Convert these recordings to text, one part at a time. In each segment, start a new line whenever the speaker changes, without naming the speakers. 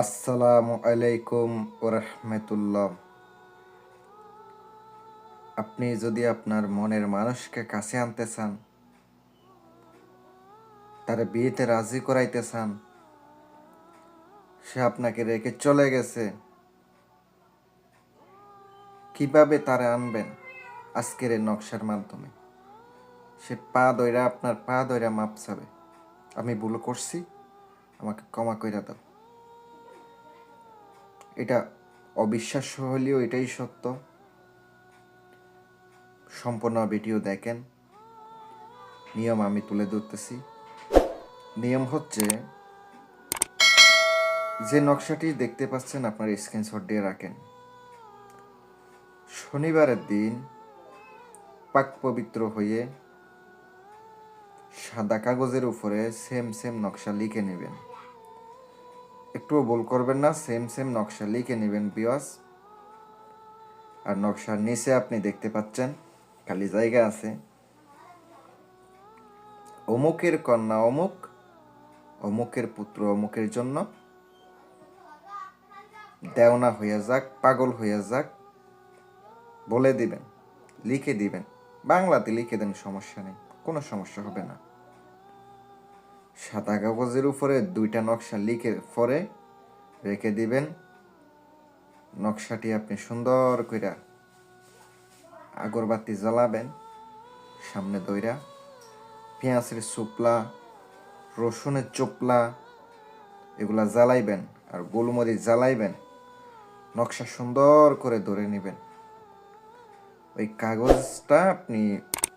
আসসালামু আলাইকুম ওরহমতুল্লাহ আপনি যদি আপনার মনের মানুষকে কাছে আনতে চান, তার বিয়েতে রাজি করাইতে চান, সে আপনাকে রেখে চলে গেছে, কীভাবে তারা আনবেন আজকের এই নকশার মাধ্যমে? সে পা দইরা আপনার পা দইরা মাপছাবে আমি ভুল করছি? আমাকে ক্ষমা কইরা দাও। এটা অবিশ্বাস্য হলেও এটাই সত্য। সম্পূর্ণ ভিডিও দেখেন। নিয়ম আমি তুলে ধরতেছি। নিয়ম হচ্ছে, যে নকশাটি দেখতে পাচ্ছেন আপনার স্ক্রিনশট দিয়ে রাখেন। শনিবারের দিন পাক পবিত্র হয়ে সাদা কাগজের উপরে সেম সেম নকশা লিখে নেবেন। একটুও ভুল করবেন না সেম সেম নকশা লিখে নেবেন বিয়াস। আর নকশার নিচে আপনি দেখতে পাচ্ছেন, খালি জায়গা আছে। অমুকের কন্যা অমুক, অমুকের পুত্র অমুকের জন্য। দেওনা হইয়া যাক, পাগল হইয়া যাক, বলে দিবেন, লিখে দিবেন। বাংলাতে লিখে দেন সমস্যা নেই, কোনো সমস্যা হবে না। সাদা কাগজের উপরে দুইটা নকশা লিখে পরে রেখে দিবেন। নকশাটি আপনি সুন্দর কইরা আগরবাতি জ্বালাবেন, সামনে দইরা। পেঁয়াজের চোপলা, রসুনের চোপলা, এগুলা জ্বালাইবেন আর গোলমরিচ জ্বালাইবেন। নকশা সুন্দর করে ধরে নেবেন। ওই কাগজটা আপনি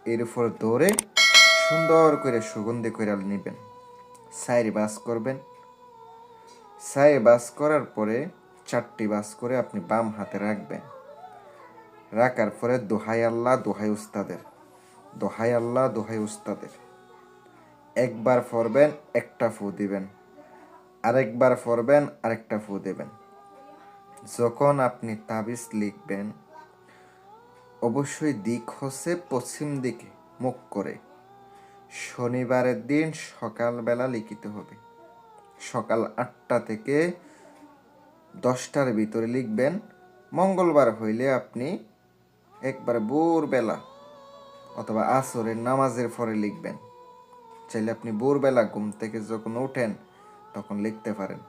এর উপর ধরে সুন্দর করে সুগন্ধি করে নেবেন। সাইড বাস করবেন। সাইড বাস করার পরে চারটি বাস করে আপনি বাম হাতে রাখবেন। রাখার পরে দোহাই আল্লাহ, দোহাই উস্তাদের। দোহাই আল্লাহ, দোহাই উস্তাদের। একবার পড়বেন একটা ফু দিবেন। আরেকবার পড়বেন আরেকটা ফু দেবেন। যখন আপনি তাবিজ লিখবেন, অবশ্যই দিক হচ্ছে পশ্চিম দিকে, মুখ করে। শনিবারের দিন সকালবেলা লিখিতে হবে। সকাল আটটা থেকে দশটার ভিতরে লিখবেন, মঙ্গলবার হইলে আপনি একবার ভোরবেলা অথবা আসরের নামাজের পরে লিখবেন। চাইলে আপনি ভোরবেলা ঘুম থেকে যখন ওঠেন তখন লিখতে পারেন।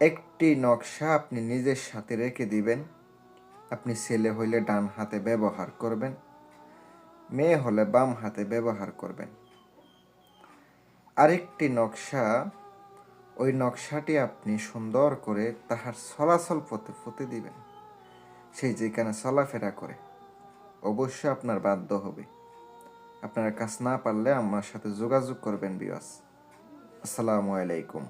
একটি নকশা আপনি নিজের সাথে রেখে দিবেন। আপনি ছেলে হইলে ডান হাতে ব্যবহার করবেন। মেয়ে হলে বাম হাতে ব্যবহার করবেন। আরেকটি নকশা, ওই নকশাটি আপনি সুন্দর করে তাহার চলাচল পথে ফুতে দিবেন। সেই যেখানে চলাফেরা করে, অবশ্যই আপনার বাধ্য হবে। আপনারা কাজ না পারলে আমার সাথে যোগাযোগ করবেন বিয়াস আসসালামু আলাইকুম।